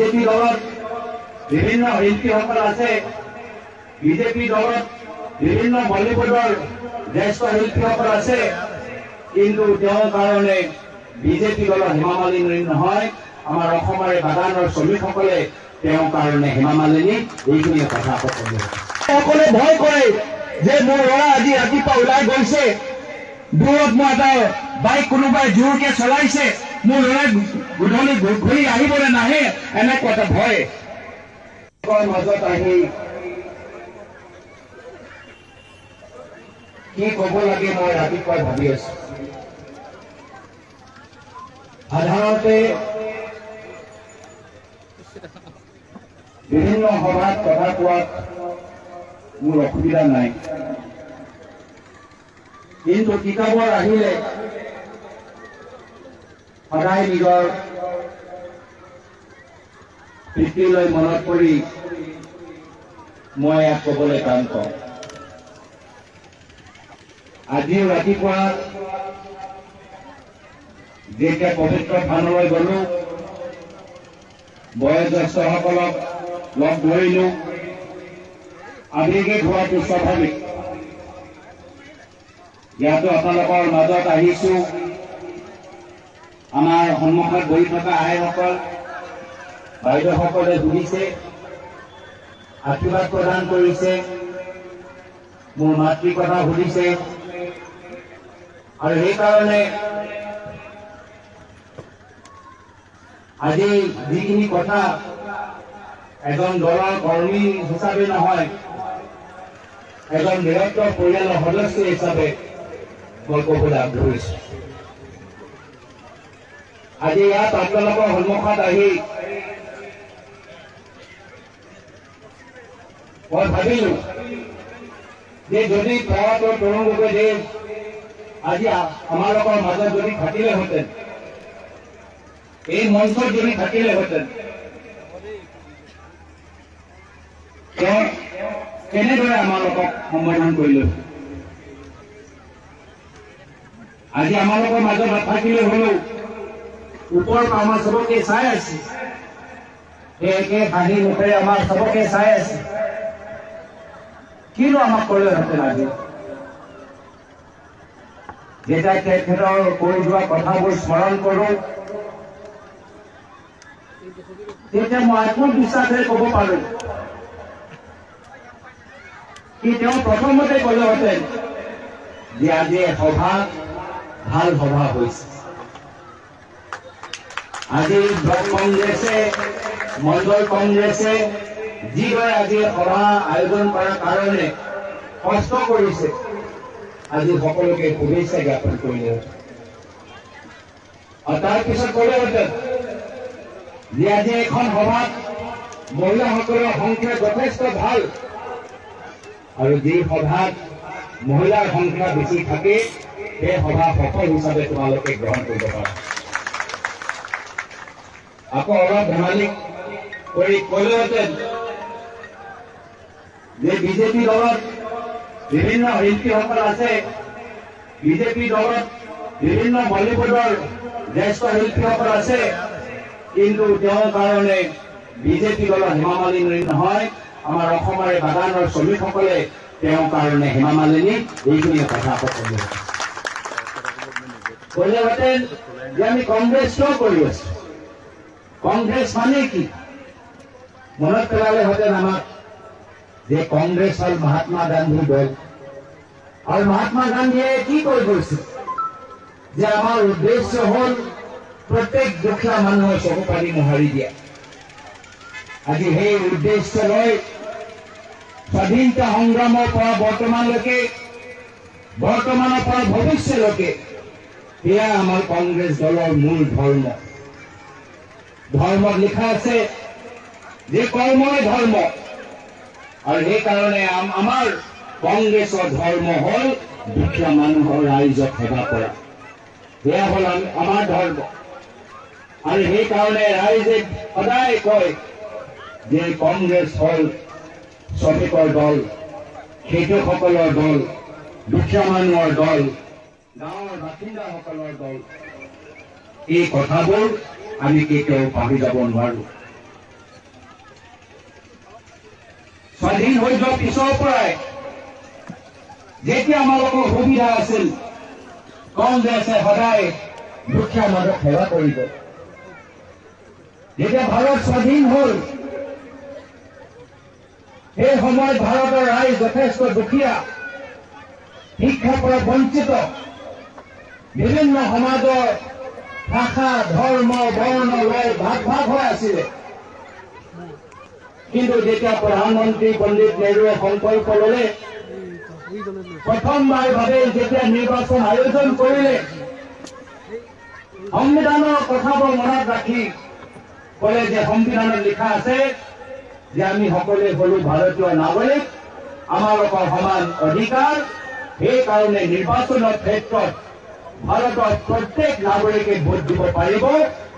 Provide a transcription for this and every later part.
BJP দলত বিভিন্ন শিল্পীসকল আছে। বিজেপি দলত বিভিন্ন বলিউডৰ জ্যেষ্ঠ শিল্পীসকল আছে। কিন্তু তেওঁৰ কাৰণে বিজেপি দলৰ হেমা মালিনী নহয় আমাৰ অসমৰে বাগানৰ শ্ৰমিকসকলে তেওঁৰ কাৰণে হেমা মালিনী এইখিনিয়ে কথা সকলো সকলোৱে ভয় কৰে যে মোৰ ল'ৰা আজি ৰাতিপুৱা ওলাই গৈছে। দূৰত মই এটা বাইক কোনোবাই জোৰকে চলাইছে। মোৰ ল'ৰাই গধূলি ঘূৰি আহিবলৈ নাহে এনেকুৱা এটা ভয়। মাজত আহি কি ক'ব লাগে মই ৰাতিপুৱাই ভাবি আছো। সাধাৰণতে বিভিন্ন সভাত কথা কোৱাত মোৰ অসুবিধা নাই। কিন্তু কিতাপৰ আহিলে সদায় নিজৰ পিতৃলৈ মনত কৰি মই ইয়াক ক'বলৈ টান পাওঁ আজিও ৰাতিপুৱা যেতিয়া পবিত্ৰ থানলৈ গলো বয়োজ্যেষ্ঠসকলক লগ ধৰিলো আবেগিক হোৱাটো স্বাভাৱিক ইয়াতো আপোনালোকৰ মাজত আহিছো। আমাৰ সন্মুখত বহি থকা আইসকল বাইদেউসকলে সুধিছে আশীৰ্বাদ প্ৰদান কৰিছে মোৰ মাতৃৰ কথা সুধিছে আৰু সেইকাৰণে আজি যিখিনি কথা এজন দলৰ কৰ্মী হিচাপে নহয় এজন বৃহত্তৰ পৰিয়ালৰ সদস্য হিচাপে মই ক'বলৈ আগ্ৰহিছো আজি ইয়াত আপোনালোকৰ সন্মুখত আহি মই ভাবিলো যে যদি ভাৰতৰ তৰুণ গগৈ আজি আমালোকৰ মাজত যদি থাকিলেহেঁতেন এই মঞ্চত যদি থাকিলেহেঁতেন তেওঁ কেনেদৰে আমালোকক সম্বোধন কৰিলে? আজি আমালোকৰ মাজত নাথাকিলে হলেও ওপৰৰ পৰা আমাৰ চবকে চাই আছে। একে হাঁহি মুখেৰে আমাৰ চবকে চাই আছে। কিনো আমাক কৰিলেহেঁতেন আজি যেতিয়া তেখেতৰ কৈ যোৱা কথাবোৰ স্মৰণ কৰো তেতিয়া মই আত্মবিশ্বাসেৰে ক'ব পাৰো। কি তেওঁ প্ৰথমতে ক'লেহেঁতেন যে আজি সভা ভাল সভা হৈছে। আজি ব্লক কংগ্ৰেছে মণ্ডল কংগ্ৰেছে যিদৰে আজি সভা আয়োজন কৰাৰ কাৰণে কষ্ট কৰিছে। আজি সকলোকে শুভেচ্ছা জ্ঞাপন কৰিলে। আৰু তাৰপিছত ক'লেহেঁতেন যে আজি এখন সভাত মহিলাসকলৰ সংখ্যা যথেষ্ট ভাল আৰু যি সভাত মহিলাৰ সংখ্যা বেছি থাকে সেই সভা সফল হিচাপে তোমালোকে গ্ৰহণ কৰিব পাৰা। আকৌ অলপ ধেমালি কৰি ক'লেহেঁতেন যে বিজেপি দলত বিভিন্ন শিল্পীসকল আছে বিজেপি দলত বিভিন্ন বলিউডৰ জ্যেষ্ঠ শিল্পীসকল আছে কিন্তু তেওঁৰ কাৰণে বিজেপি দলৰ হেমা মালিনী নহয় আমাৰ অসমৰে বাগানৰ শ্ৰমিকসকলে তেওঁৰ কাৰণে হেমা মালিনী এইখিনিয়ে কথা সকলো ক'লেহেঁতেন যে আমি কংগ্ৰেছ কিয় কৰি আছো কংগ্ৰেছ মানে কি? মনত পেলালেহেঁতেন আমাক যে কংগ্ৰেছ হ'ল মহাত্মা গান্ধী দল। আৰু মহাত্মা গান্ধীয়ে কি কৈ গৈছিল যে আমাৰ উদ্দেশ্য হ'ল প্ৰত্যেক দুখীয়া মানুহৰ চকু পানী মোহাৰি দিয়া। আজি সেই উদ্দেশ্য লৈ স্বাধীনতা সংগ্ৰামৰ পৰা বৰ্তমানলৈকে বৰ্তমানৰ পৰা ভৱিষ্যলৈকে সেয়া আমাৰ কংগ্ৰেছ দলৰ মূল ধৰ্ম। ধৰ্মত লিখা আছে। যে কৰ্মই ধৰ্ম। আৰু সেইকাৰণে আম- আমাৰ কংগ্ৰেছৰ ধৰ্ম হ'ল দুখীয়া মানুহৰ ৰাইজক সেৱা কৰা। সেয়া হ'ল আম- আমাৰ ধৰ্ম। আৰু সেইকাৰণে ৰাইজে সদায় কয় যে কংগ্ৰেছ হ'ল শ্ৰমিকৰ দল খেতিয়কসকলৰ দল দুখীয়া মানুহৰ দল গাঁৱৰ বাসিন্দাসকলৰ দল। এই কথাবোৰ আমি কেতিয়াও পাহৰি যাব নোৱাৰো স্বাধীন হৈ যোৱাৰ পিছৰ পৰাই যেতিয়া আমাৰ সুবিধা আছিল কংগ্ৰেছে সদায় দুখীয়া মাজত সেৱা কৰিব যেতিয়া ভাৰত স্বাধীন হল সেই সময়ত ভাৰতৰ ৰাইজ যথেষ্ট দুখীয়া শিক্ষাৰ পৰা বঞ্চিত বিভিন্ন সমাজৰ ভাষা ধৰ্ম বৰ্ণ লৈ ভাগ ভাগ হৈ আছিলে। কিন্তু যেতিয়া প্ৰধানমন্ত্ৰী পণ্ডিত নেহৰুৱে সংকল্প ল'লে প্ৰথমবাৰ বাবে যেতিয়া নিৰ্বাচন আয়োজন কৰিলে সংবিধানৰ কথাবোৰ মনত ৰাখি ক'লে যে সংবিধানত লিখা আছে যে আমি সকলোৱে হলো ভাৰতীয় নাগৰিক আমালোকৰ সমান অধিকাৰ সেইকাৰণে নিৰ্বাচনৰ ক্ষেত্ৰত ভাৰতৰ প্ৰত্যেক নাগৰিকে ভোট দিব পাৰিব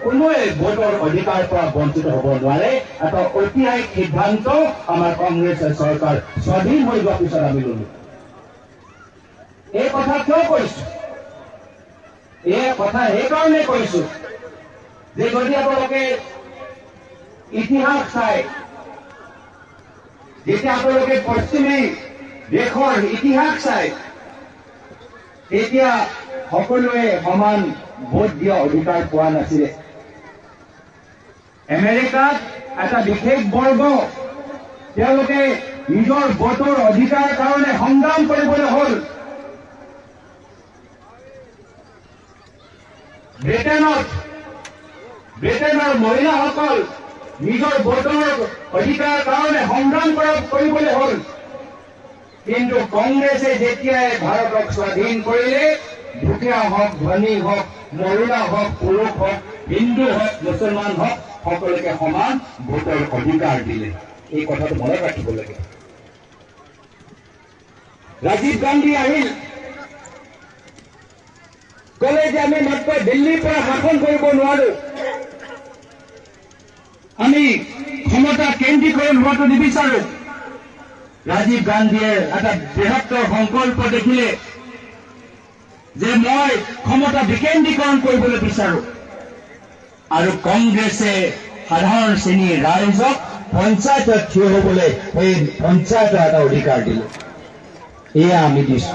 কোনোৱে ভোটৰ অধিকাৰ পৰা বঞ্চিত হ'ব নোৱাৰে। এটা ঐতিহাসিক সিদ্ধান্ত আমাৰ কংগ্ৰেছ চৰকাৰ স্বাধীন হৈ যোৱাৰ পিছত আমি ললো। এই কথা কিয় কৈছো? এই কথা সেইকাৰণে কৈছো যে যদি আপোনালোকে ইতিহাস চাই যেতিয়া আপোনালোকে পশ্চিমী দেশৰ ইতিহাস চাই তেতিয়া সকলোৱে সমান ভোট দিয়া অধিকাৰ পোৱা নাছিলে। আমেৰিকাত এটা বিশেষ বৰ্গ তেওঁলোকে নিজৰ ভোটৰ অধিকাৰ কাৰণে সংগ্ৰাম কৰিবলৈ হ'ল। ব্ৰিটেইনত ব্ৰিটেইনৰ মহিলাসকল নিজৰ ভোটৰ অধিকাৰ কাৰণে সংগ্ৰাম কৰা কৰিবলৈ হ'ল। কিন্তু কংগ্ৰেছে যেতিয়াই ভাৰতক স্বাধীন কৰিলে দুখীয়া হওক ধনী হওক মহিলা হওক পুৰুষ হওক হিন্দু হওক মুছলমান হওক সকলোকে সমান ভোটৰ অধিকাৰ দিলে। এই কথাটো মনত ৰাখিব লাগে। ৰাজীৱ গান্ধী আহিল। ক'লে যে আমি মাত্ৰ দিল্লীৰ পৰা শাসন কৰিব নোৱাৰো। আমি ক্ষমতা কেন্দ্ৰীকৰণ হোৱাটো নিবিচাৰো। ৰাজীৱ গান্ধীয়ে এটা বৃহত্তৰ সংকল্প দেখিলে যে মই ক্ষমতা বিকেন্দ্ৰীকৰণ কৰিবলৈ বিচাৰো। আৰু কংগ্ৰেছে সাধাৰণ শ্ৰেণীৰ ৰাইজক পঞ্চায়তত থিয় হ'বলৈ সেই পঞ্চায়তৰ এটা অধিকাৰ দিলে। এয়া আমি দিছো।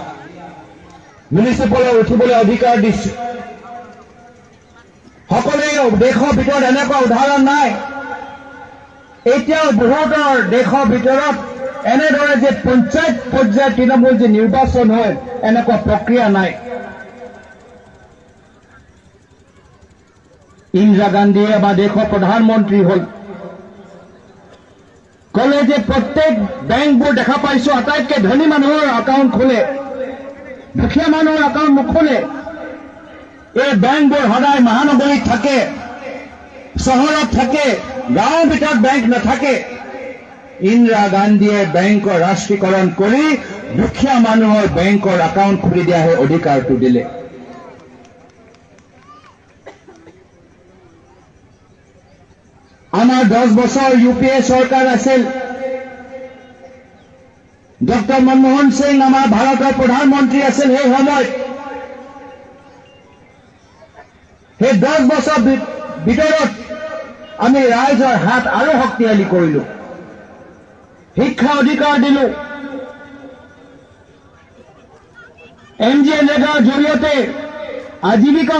মিউনিচিপালত উঠিবলৈ অধিকাৰ দিছো। সকলোৱে দেশৰ ভিতৰত এনেকুৱা উদাহৰণ নাই। এতিয়াও বহুতৰ দেশৰ ভিতৰত এনেদৰে যে পঞ্চায়ত পৰ্যায়ত তৃণমূল যে নিৰ্বাচন হয় এনেকুৱা প্ৰক্ৰিয়া নাই। ইন্দিৰা গান্ধীয়ে আমাৰ দেশৰ প্ৰধানমন্ত্ৰী হ'ল। ক'লে যে প্ৰত্যেক বেংকবোৰ দেখা পাইছো আটাইতকৈ ধনী মানুহৰ একাউণ্ট খোলে। দুখীয়া মানুহৰ একাউণ্ট নোখোলে। এই বেংকবোৰ সদায় মহানগৰীত থাকে চহৰত থাকে গাঁৱৰ ভিতৰত বেংক নাথাকে। ইন্দিৰা গান্ধীয়ে বেংকৰ ৰাষ্ট্ৰীকৰণ কৰি দুখীয়া মানুহৰ বেংকৰ একাউণ্ট খুলি দিয়া সেই অধিকাৰটো দিলে। আমাৰ দহ বছৰ ইউ পি এ চৰকাৰ আছিল। ডক্টৰ মনমোহন সিং আমাৰ ভাৰতৰ প্ৰধানমন্ত্ৰী আছিল সেই সময়ত। সেই দহ বছৰ ভিতৰত আমি ৰাইজৰ হাত আৰু শক্তিশালী কৰিলো। শিক্ষা অধিকার দিল। এনজিএ লেখার জড়িয়তে আজীবিকা